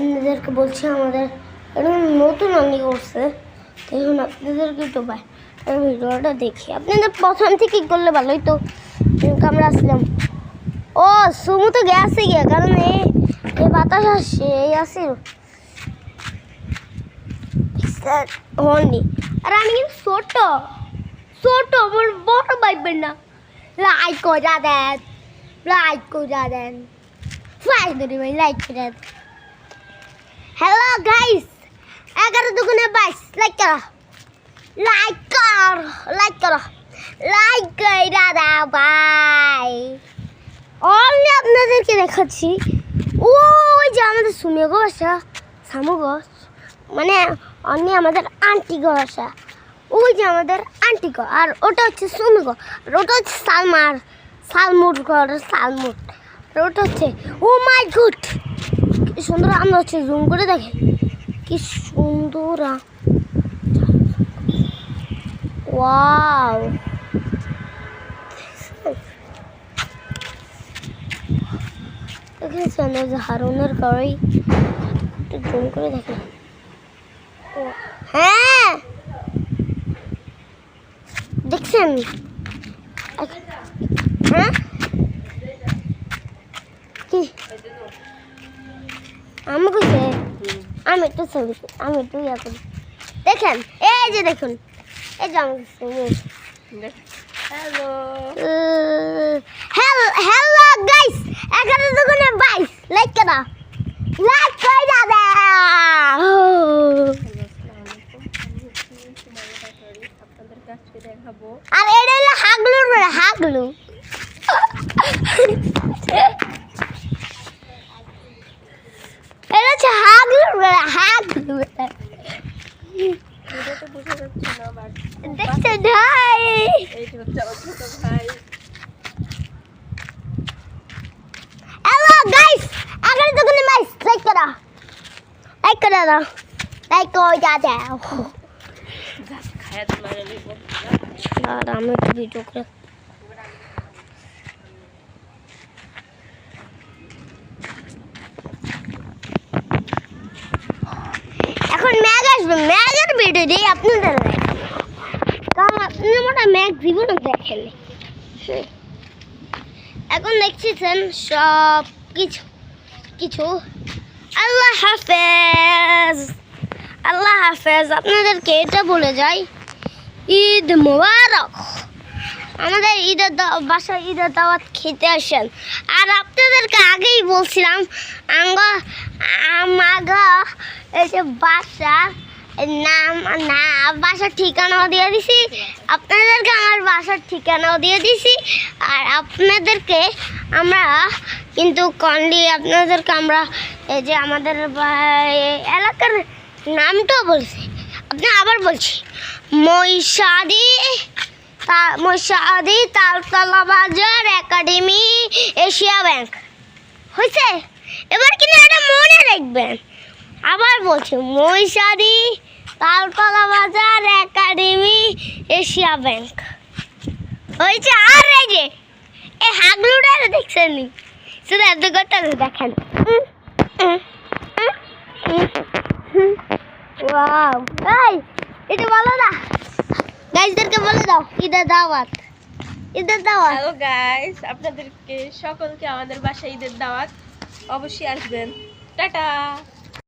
আপনাদেরকে বলছি, আমাদের এরকম নতুন অনেক করছে। তো এখন আপনাদেরকে তো আর ভিডিওটা দেখি। আপনাদের প্রথম থেকে করলে ভালোই তো। আমরা আসলাম। ও, সুমু তো গেছে গিয়া, কারণ এই বাতাস আসছে, এই আসে। হয়নি। আর, আমি কিন্তু ছোট। ছোট, আমার বড় পাইবেন না। লাইক করে দেন। লাইক করে দেন। ধরে ভাই লাইক করে দেন। গাইস এগারো দুগুণে বাইশ লাইক করো। লাইক কর লাইক করো। লাইক করে দাও ভাই অমনি আপনাদেরকে দেখাচ্ছি। ওই যে আমাদের সুমিয়া গো বাসা সামু গো। মানে অন্য আমাদের আন্টি গো বাসা ওই যে আমাদের আন্টি গো, আর ওটা হচ্ছে সুমি গো। আর ওটা হচ্ছে সালমার সালমুট ঘর সালমুট আর ওটা হচ্ছে ও মাই গুড কি সুন্দর আমরা হচ্ছে জুম করে দেখে। কি সুন্দর আ- ওয়াও। দেখেছেন ওই যে হারুনের গাড়ি একটু জুম করে দেখে। হ্যাঁ। দেখছেন? হ্যাঁ? আমি কইছে আমি একটু ছবি আমি একটু ইয়া করি। দেখেন এই যে দেখুন এই যে ছবি হ্যালো। হ্যালো হ্যালো গাইস এগারো দুগুণে বাইশ লাইক করা লাইক করে দেখাবো। আর এটা হলো হাগলুর বলে হাগলু এটা হচ্ছে হাগলুর বলে হাগলু ভিডিওতে বোঝা যাচ্ছে না বাট দেখছে ভাই? হ্যালো গাইস এগারো দুগুণে বাইশ লাইক করা। লাইক করে দাও লাইক করে মারা নিব আর আমি একটু ভিডিও করে এখন ম্যাগের ভিডিও দিয়ে আপনাদের। কারণ আপনারা মোটা ম্যাগ জীবনে দেখেন এখন দেখছেন সব কিছু। কিছু। আল্লাহ হাফেজ। আল্লাহ হাফেজ। আপনাদেরকে এটা বলে যাই, ঈদ মোবারক। আমাদের ঈদের বাসায় ঈদের দাওয়াত খেতে আসেন। আর আপনাদেরকে আগেই বলছিলাম, আঙ্গ আমাগা এই যে বাসার নাম না, বাসার ঠিকানাও দিয়ে দিছি। আপনাদেরকে আমার বাসার ঠিকানাও দিয়ে দিছি। আর আপনাদেরকে আমরা কিন্তু কনলি, আপনাদেরকে আমরা এই যে আমাদের এলাকার নামটাও বলছি। আপনি আবার বলছি। মহিষাদি মহিষাদি তালতলা বাজার একাডেমি এশিয়া ব্যাংক। হয়েছে এবার কিন্তু এটা মনে রাখবেন। আবার বলছি, মহিষাদি, তালতলা বাজার, একাডেমি, এশিয়া ব্যাংক। হয়েছে, আর এই যে এই হাগলুটা দেখছেন শুধু এত কথা দেখেন। এটা বলো না। গাইজদেরকে বলে দাও, ঈদের দাওয়াত। ঈদের দাওয়াত। হ্যালো গাইস আপনাদেরকে, সকলকে আমাদের বাসায় ঈদের দাওয়াত। অবশ্যই আসবেন। টাটা!